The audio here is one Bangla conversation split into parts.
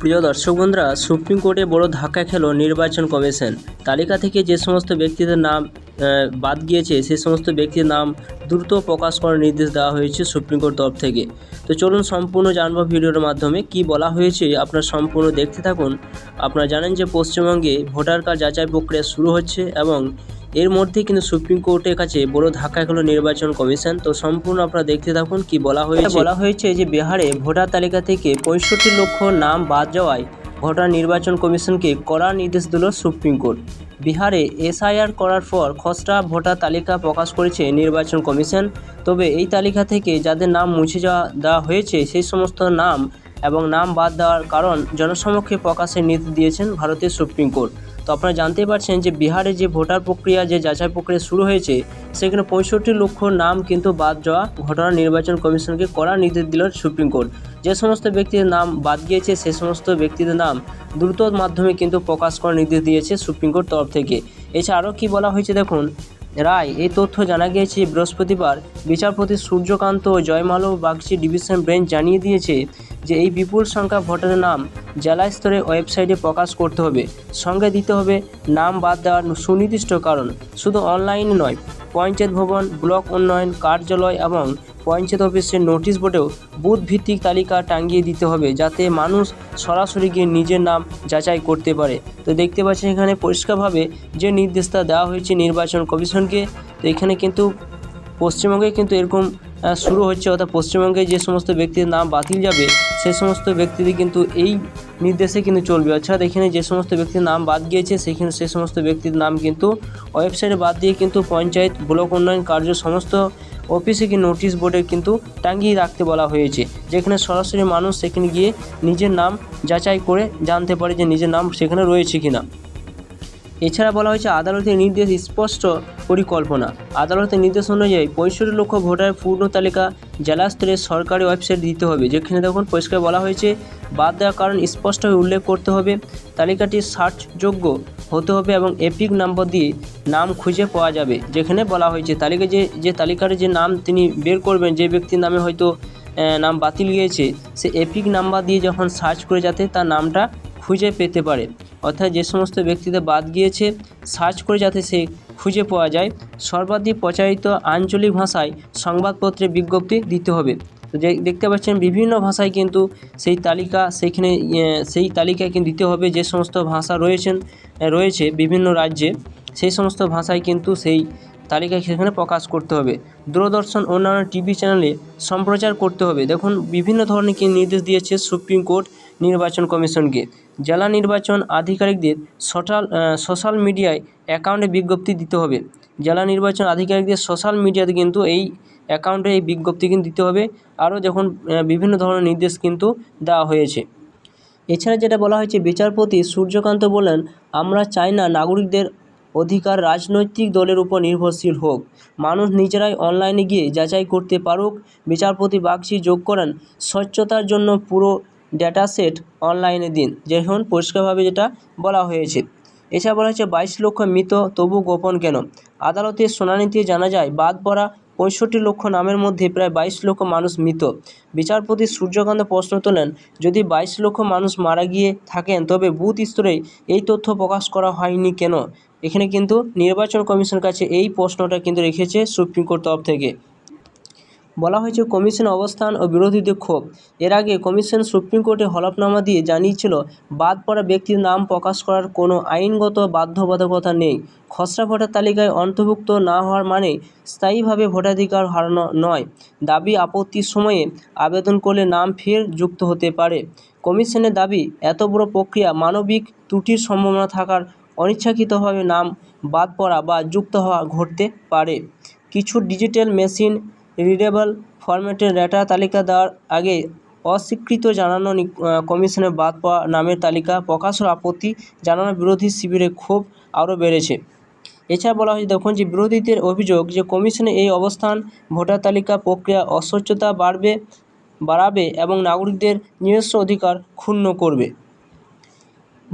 প্রিয় দর্শক বন্ধুরা, সুপ্রিম কোর্টে বড় ধাক্কা খেলো নির্বাচন কমিশন। তালিকা থেকে যে সমস্ত ব্যক্তিদের নাম বাদ গিয়েছে সেই সমস্ত ব্যক্তির নাম দ্রুত প্রকাশ করার নির্দেশ দেওয়া হয়েছে সুপ্রিম কোর্ট তরফ থেকে। তো চলুন সম্পূর্ণ জানব ভিডিওর মাধ্যমে কি বলা হয়েছে, আপনারা সম্পূর্ণ দেখতে থাকুন। আপনারা জানেন যে পশ্চিমবঙ্গে ভোটার কার্ড যাচাই প্রক্রিয়া শুরু হচ্ছে এবং এর মধ্যে কিন্তু সুপ্রিম কোর্টের কাছে বড় ধাক্কা খেলো নির্বাচন কমিশন। তো সম্পূর্ণ আপনারা দেখতে থাকুন কি বলা হয়েছে। বলা হয়েছে যে বিহারে ভোটার তালিকা থেকে পঁয়ষট্টি লক্ষ নাম বাদ যাওয়ায় ভোটার নির্বাচন কমিশনকে কড়া নির্দেশ দিল সুপ্রিম কোর্ট। বিহারে এসআইআর করার পর খসড়া ভোটার তালিকা প্রকাশ করেছে নির্বাচন কমিশন। তবে এই তালিকা থেকে যাদের নাম মুছে যাওয়া, দেওয়া হয়েছে সেই সমস্ত নাম এবং নাম বাদ দেওয়ার কারণ জনসমক্ষে প্রকাশের নির্দেশ দিয়েছেন ভারতের সুপ্রিম কোর্ট। তো আপনারা জানতেই পারছেন যে বিহারে যে ভোটার প্রক্রিয়া, যে যাচাই প্রক্রিয়া শুরু হয়েছে, সেখানে পঁয়ষট্টি লক্ষ নাম কিন্তু বাদ যাওয়া ঘটনা নির্বাচন কমিশনকে কড়া নির্দেশ দিল সুপ্রিম কোর্ট। যে সমস্ত ব্যক্তির নাম বাদ গিয়েছে, সে সমস্ত ব্যক্তিদের নাম দ্রুত মাধ্যমে কিন্তু প্রকাশ করার নির্দেশ দিয়েছে সুপ্রিম কোর্ট তরফ থেকে। এছাড়া আরও কী বলা হয়েছে দেখুন, রায়, এই তথ্য জানা গিয়েছে বৃহস্পতিবার বিচারপতি সূর্যকান্ত জয়মালো বাগচি ডিভিশন বেঞ্চ জানিয়ে দিয়েছে যে এই বিপুল সংখ্যা ভোটারের নাম জেলা স্তরে ওয়েবসাইটে প্রকাশ করতে হবে। সঙ্গে দিতে হবে নাম বাদ দেওয়ার সুনির্দিষ্ট কারণ। শুধু অনলাইনে নয়, পঞ্চায়েত ভবন, ব্লক উন্নয়ন, কার্যালয় এবং পঞ্চায়েত অফিসের নোটিশ বোর্ডেও বুথ ভিত্তিক তালিকা টাঙ্গিয়ে দিতে হবে যাতে মানুষ সরাসরি গিয়ে নিজের নাম যাচাই করতে পারে। তো দেখতে পাচ্ছেন এখানে পরিষ্কারভাবে যে নির্দেশটা দেওয়া হয়েছে নির্বাচন কমিশনকে, তো এখানে কিন্তু পশ্চিমবঙ্গে কিন্তু এরকম শুরু হচ্ছে অর্থাৎ পশ্চিমবঙ্গে যে সমস্ত ব্যক্তির নাম বাতিল যাবে সে সমস্ত ব্যক্তিদের কিন্তু এই নির্দেশে কিন্তু চলবে। অর্থাৎ এখানে যে সমস্ত ব্যক্তির নাম বাদ গিয়েছে, সেখানে সে সমস্ত ব্যক্তির নাম কিন্তু ওয়েবসাইটে বাদ দিয়ে কিন্তু পঞ্চায়েত, ব্লক উন্নয়ন কার্য সমস্ত অফিসে কি নোটিশ বোর্ডে কিন্তু টাঙ্গিয়ে রাখতে বলা হয়েছে। যেখানে সরাসরি মানুষ সেখানে গিয়ে নিজের নাম যাচাই করে জানতে পারে যে নিজের নাম সেখানে রয়েছে কিনা। এছাড়া বলা হয়েছে, আদালতের নির্দেশ স্পষ্ট পরিকল্পনা। আদালতের নির্দেশ অনুযায়ী পঁয়ষট্টি লক্ষ ভোটারের পূর্ণ তালিকা জেলা স্তরে সরকারি ওয়েবসাইট দিতে হবে। যেখানে দেখুন, পরিষ্কার বলা হয়েছে, বাদ দেওয়ার কারণ স্পষ্টভাবে উল্লেখ করতে হবে। তালিকাটি সার্চযোগ্য হতে হবে এবং এপিক নাম্বার দিয়ে নাম খুঁজে পাওয়া যাবে। যেখানে বলা হয়েছে, তালিকা যে যে তালিকার যে নাম তিনি বের করবেন, যে ব্যক্তির নামে হয়তো নাম বাতিল গিয়েছে, সে এপিক নাম্বার দিয়ে যখন সার্চ করে যাতে তার নামটা খুঁজে পেতে পারে। অর্থাৎ যে সমস্ত ব্যক্তিদের বাদ গিয়েছে সার্চ করে যাতে সে খুঁজে পাওয়া যায় সর্বাধিক প্রচারিত আঞ্চলিক ভাষায় সংবাদপত্রে বিজ্ঞপ্তি দিতে হবে। তো যে- দেখতে পাচ্ছেন বিভিন্ন ভাষায় কিন্তু সেই তালিকা সেইখানে ইয়ে, সেই তালিকায় কিন্তু দিতে হবে যে সমস্ত ভাষা রয়েছেন রয়েছে বিভিন্ন রাজ্যে। সেই সমস্ত ভাষায় কিন্তু সেই তালিকা সেখানে প্রকাশ করতে হবে। দূরদর্শন অন্যান্য টিভি চ্যানেলে সম্প্রচার করতে হবে। দেখুন, বিভিন্ন ধরনের কি নির্দেশ দিয়েছে সুপ্রিম কোর্ট নির্বাচন কমিশনকে। জেলা নির্বাচন আধিকারিকদের সোশ্যাল সোশ্যাল মিডিয়ায় অ্যাকাউন্টে বিজ্ঞপ্তি দিতে হবে। জেলা নির্বাচন আধিকারিকদের সোশ্যাল মিডিয়াতে কিন্তু এই অ্যাকাউন্টে এই বিজ্ঞপ্তি কিন্তু দিতে হবে। আরও যখন বিভিন্ন ধরনের নির্দেশ কিন্তু দেওয়া হয়েছে। এছাড়া যেটা বলা হয়েছে, বিচারপতি সূর্যকান্ত বলেন, আমরা চাই না নাগরিকদের অধিকার রাজনৈতিক দলের উপর নির্ভরশীল হোক। মানুষ নিজেরাই অনলাইনে গিয়ে যাচাই করতে পারুক। বিচারপতি বাগচি যোগ করেন, স্বচ্ছতার জন্য পুরো ডেটা সেট অনলাইনে দিন। যেমন পরিষ্কারভাবে যেটা বলা হয়েছে। এছাড়া বলা হয়েছে, বাইশ লক্ষ মৃত, তবু গোপন কেন? আদালতের শুনানিতে জানা যায়, বাদ পড়া পঁয়ষট্টি লক্ষ নামের মধ্যে প্রায় বাইশ লক্ষ মানুষ মৃত। বিচারপতি সূর্যকান্ত প্রশ্ন তোলেন, যদি বাইশ লক্ষ মানুষ মারা গিয়ে থাকেন, তবে বুথ স্তরে এই তথ্য প্রকাশ করা হয়নি কেন? এখানে কিন্তু নির্বাচন কমিশন কাছে এই প্রশ্নটা কিন্তু রেখেছে সুপ্রিম কোর্ট তরফ থেকে। বলা হয়েছে কমিশন অবস্থান ও বিরোধীদের ক্ষোভ এর আগে কমিশন সুপ্রিম কোর্টে হলফনামা দিয়ে জানিয়েছিল, বাদ পড়া ব্যক্তির নাম প্রকাশ করার কোনো আইনগত বাধ্যবাধকতা নেই। খসড়া ভোটার তালিকায় অন্তর্ভুক্ত না হওয়ার মানে স্থায়ীভাবে ভোটাধিকার হারানো নয়। দাবি আপত্তির সময়ে আবেদন করলে নাম ফের যুক্ত হতে পারে। কমিশনের দাবি, এত বড় প্রক্রিয়া মানবিক ত্রুটির সম্ভাবনা থাকার অনিচ্ছাকৃতভাবে নাম বাদ পড়া বা যুক্ত হওয়া ঘটতে পারে। কিছু ডিজিটাল মেশিন রিডেবল ফরম্যাটের ডেটা তালিকা দেওয়ার আগে অস্বীকৃত জানানো কমিশনের বাদ পাওয়া নামের তালিকা প্রকাশের আপত্তি জানানো বিরোধী শিবিরে ক্ষোভ আরও বেড়েছে। এছাড়া বলা হয়েছে, দেখুন যে বিরোধীদের অভিযোগ যে কমিশনের এই অবস্থান, ভোটার তালিকা প্রক্রিয়া অস্বচ্ছতা বাড়বে, বাড়াবে এবং নাগরিকদের নিজস্ব অধিকার ক্ষুণ্ণ করবে।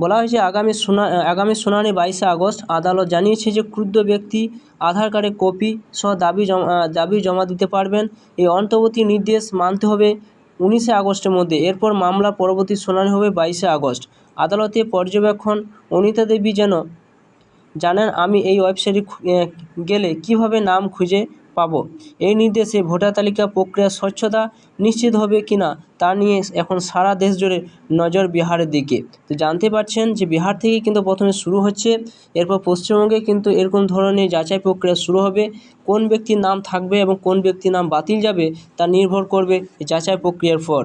বলা হয়েছে, আগামী শুনা আগামী শুনানি বাইশে আগস্ট আদালত জানিয়েছে যে ক্রুদ্ধ ব্যক্তি আধার কার্ডের কপি সহ দাবি জমা দাবি জমা দিতে পারবেন। এই অন্তর্বর্তী নির্দেশ মানতে হবে উনিশে আগস্টের মধ্যে। এরপর মামলা পরবর্তী শুনানি হবে বাইশে আগস্ট। আদালতে পর্যবেক্ষণ, অনিতা দেবী যেন জানেন, আমি এই ওয়েবসাইটে গেলে কীভাবে নাম খুঁজে পাবো। এই নির্দেশে ভোটার তালিকা প্রক্রিয়ার স্বচ্ছতা নিশ্চিত হবে কিনা তা নিয়ে এখন সারা দেশ জুড়ে নজর বিহারের দিকে। তো জানতে পারছেন যে বিহার থেকে কিন্তু প্রথমে শুরু হচ্ছে, এরপর পশ্চিমবঙ্গে কিন্তু এরকম ধরনের যাচাই প্রক্রিয়া শুরু হবে, কোন ব্যক্তির নাম থাকবে এবং কোন ব্যক্তির নাম বাতিল যাবে তা নির্ভর করবে যাচাই প্রক্রিয়ার পর।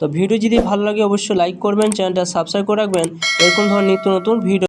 তো ভিডিও যদি ভালো লাগে অবশ্যই লাইক করবেন, চ্যানেলটা সাবস্ক্রাইব করে রাখবেন। এরকম ধরনের নিত্য নতুন ভিডিও